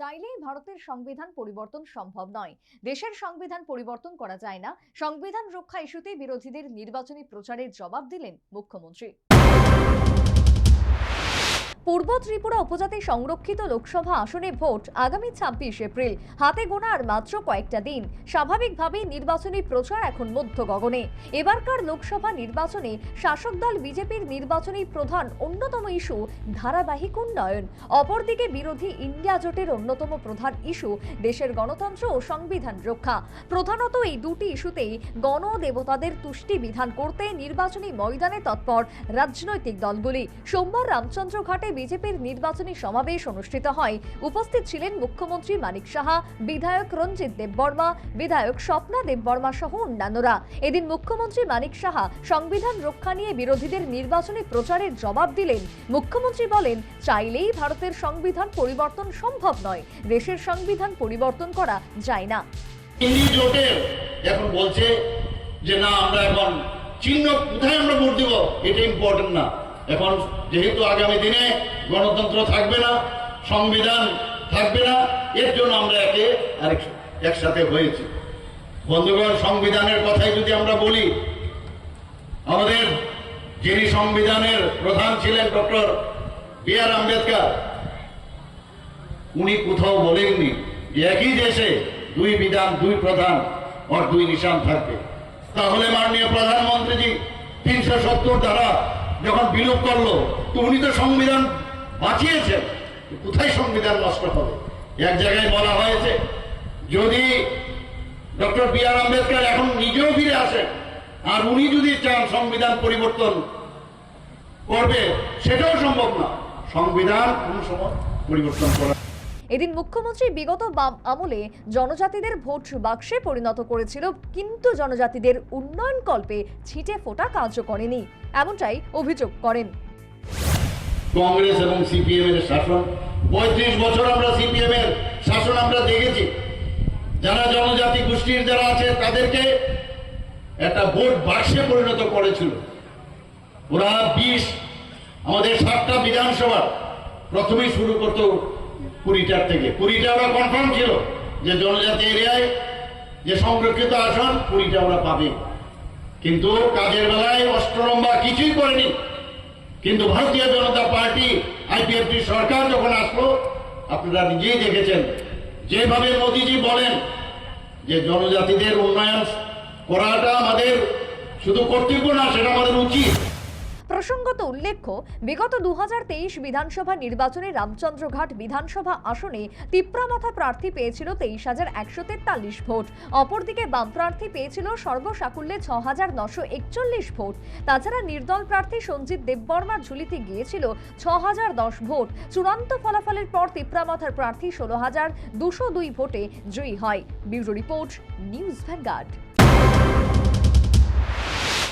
চাইলেই ভারতের সংবিধান পরিবর্তন সম্ভব নয়। দেশের সংবিধান পরিবর্তন করা যায় না। সংবিধান রক্ষা ইস্যুতে বিরোধীদের নির্বাচনী প্রচারের জবাব দিলেন মুখ্যমন্ত্রী। পূর্ব ত্রিপুরা উপজাতি সংরক্ষিত লোকসভা আসনে ভোট আগামী ছাব্বিশ এপ্রিল। হাতে গোনা আর মাত্র কয়েকটা দিন। স্বাভাবিকভাবেই নির্বাচনী প্রচার এখন মধ্য গগনে এবারকার লোকসভা নির্বাচনে শাসক দল বিজেপির নির্বাচনী প্রধান অন্যতম ইস্যু ধারাবাহিক উন্নয়ন। অপরদিকে বিরোধী ইন্ডিয়া জোটের অন্যতম প্রধান ইস্যু দেশের গণতন্ত্র ও সংবিধান রক্ষা। প্রধানত এই দুটি ইস্যুতেই গণ দেবতাদের তুষ্টি বিধান করতে নির্বাচনী ময়দানে তৎপর রাজনৈতিক দলগুলি। সোমবার রামচন্দ্র ঘাটে বিজেপির নির্বাচনী সমাবেশ অনুষ্ঠিত হয়। উপস্থিত ছিলেন মুখ্যমন্ত্রী মানিক সাহা, বিধায়ক রঞ্জিত দেববর্মা, বিধায়ক স্বপ্না দেববর্মা সহ অন্যান্যরা। এদিন মুখ্যমন্ত্রী মানিক সাহা সংবিধান রক্ষা নিয়ে বিরোধীদের নির্বাচনী প্রচারের জবাব দিলেন। মুখ্যমন্ত্রী বলেন, চাইলেই ভারতের সংবিধান পরিবর্তন সম্ভব নয়। দেশের সংবিধান পরিবর্তন করা যায় না। যে, না, আমরা এখন চিহ্ন কোথায় আমরা ভোট দিব? এটা ইম্পর্টেন্ট না। এখন যেহেতু আগামী দিনে গণতন্ত্র থাকবে না, সংবিধান থাকবে না, এর জন্য আমরা একে আরেক একসাথে হয়েছি। বন্ধুগণ, সংবিধানের কথাই যদি আমরা বলি, আমাদের যিনি সংবিধানের প্রধান ছিলেন ডক্টর বি আর আম্বেদকর, উনি কোথাও বলেননি একই দেশে দুই বিধান, দুই প্রধান আর দুই নিশান থাকবে। তাহলে মাননীয় প্রধানমন্ত্রীজি তিনশো সত্তর দ্বারা যখন বিলোপ করল, তো উনি তো সংবিধান বাঁচিয়েছেন কোথায় সংবিধান নষ্ট হবে? এক জায়গায় বলা হয়েছে, যদি ডক্টর বি আর আম্বেদকর এখন নিজেও ফিরে আসেন, আর উনি যদি চান সংবিধান পরিবর্তন করবে, সেটাও সম্ভব না। সংবিধান কোন সময় পরিবর্তন করা এদিন মুখ্যমন্ত্রী বিগত বাম আমলে জনজাতিদের ভোট বাক্সে পরিণত করেছিল, কিন্তু জনজাতিদের উন্নয়ন কল্পে ছিটে ফোটা কার্য করেনি। এমনটাই অভিযোগ করেন। কংগ্রেস এবং সিপিএম এর শাসন, পঁয়ত্রিশ বছর আমরা সিপিএম এর শাসন আমরা দেখেছি। যারা জনজাতি গোষ্ঠীর যারা আছে, তাদেরকে একটা ভোট বাক্সে পরিণত করেছিল। ওরা বিশ, আমাদের সাতটা বিধানসভা প্রথমেই শুরু করতো কুড়িটার থেকে। কুড়িটা ওরা কনফার্ম ছিল যে জনজাতি এরিয়ায় যে সংরক্ষিত আসন, কুড়িটা ওরা পাবে কিন্তু কাজের বেলায় অষ্টলম্বা কিছুই করেনি। কিন্তু ভারতীয় জনতা পার্টি আইপিএফটি সরকার যখন আসলো, আপনারা নিজেই দেখেছেন, যেভাবে মোদিজি বলেন যে জনজাতিদের উন্নয়ন করাটা আমাদের শুধু কর্তব্য না, সেটা আমাদের উচিত। প্রসঙ্গত উল্লেখ্য, বিগত দু হাজার তেইশ বিধানসভা নির্বাচনে রামচন্দ্রঘাট বিধানসভা আসনে তিপ্রামাথা প্রার্থী পেয়েছিল তেইশ হাজার একশো তেতাল্লিশ ভোট। অপরদিকে বাম প্রার্থী পেয়েছিল সর্বসাকুল্যে ছ হাজার নশো একচল্লিশ ভোট। তাছাড়া নির্দল প্রার্থী সঞ্জিত দেববর্মার ঝুলিতে গিয়েছিল ছ হাজার দশ ভোট। চূড়ান্ত ফলাফলের পর তিপ্রামাথার প্রার্থী ষোলো হাজার দুশো দুই ভোটে জয়ী হয়। Bureau report, news Vanguard.